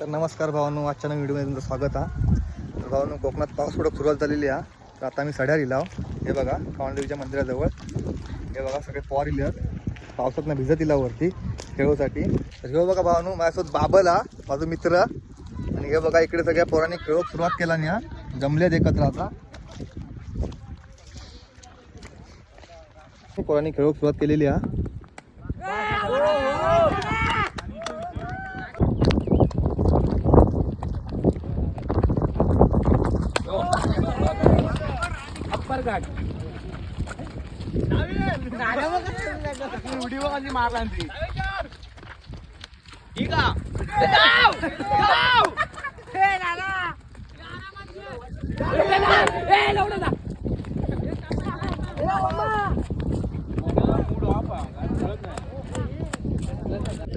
तर नमस्कार भावानू आजच्या नवीन व्हिडिओमध्ये तुमचं स्वागत आहे तर भावांनो कोकणात पाऊस थोडं सुरुवात झालेली आहे तर आता मी सड्या लिहिला हो. हे. बघा कावंदेवीच्या मंदिराजवळ. हे बघा सगळे पॉर इले पावसात ना भिजत इला वरती खेळूसाठी. तर हे बघा भावानू माझ्यासोबत बाबल हा माझा मित्र. आणि हे बघा इकडे सगळ्या पोरांनी खेळूक सुरुवात केला नाही हा जमल्यात एकत्र आता. पोरांनी खेळूक सुरुवात केलेली आहे व्हिडिओ कधी मारला ती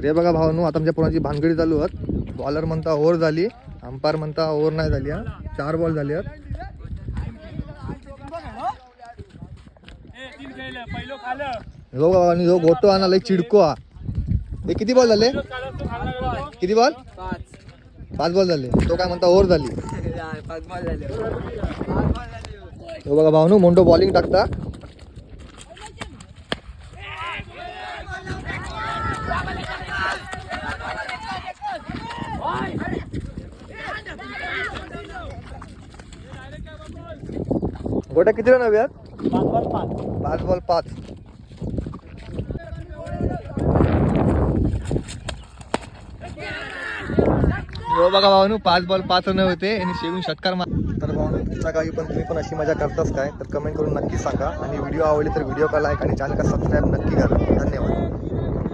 हे बघा भावानू आता आमच्या पोरांची भानगडी चालू आहेत बॉलर म्हणता ओव्हर झाली अंपायर म्हणता ओव्हर नाही झाली हा. चार बॉल झाले आहेत जो भावानी जो गोटो आणा लय चिडको हा. हे किती बॉल झाले? किती बॉल? पाच. बॉल झाले. तो काय म्हणता ओव्हर झाली. तो बघा भावनू मोंडो बॉलिंग टाकता. गोट्या किती रन हव्यात पाच बॉल पाच हो बघा भावानू पाच बॉल पाच न होते. आणि शेवून षटकार मार तर भावानू तुमच्या गावी पण तुम्ही पण अशी मजा करताच काय? तर कमेंट करून नक्की सांगा. आणि व्हिडिओ आवडले तर व्हिडिओ का लाईक आणि चॅनल का सबस्क्राईब नक्की करा. धन्यवाद.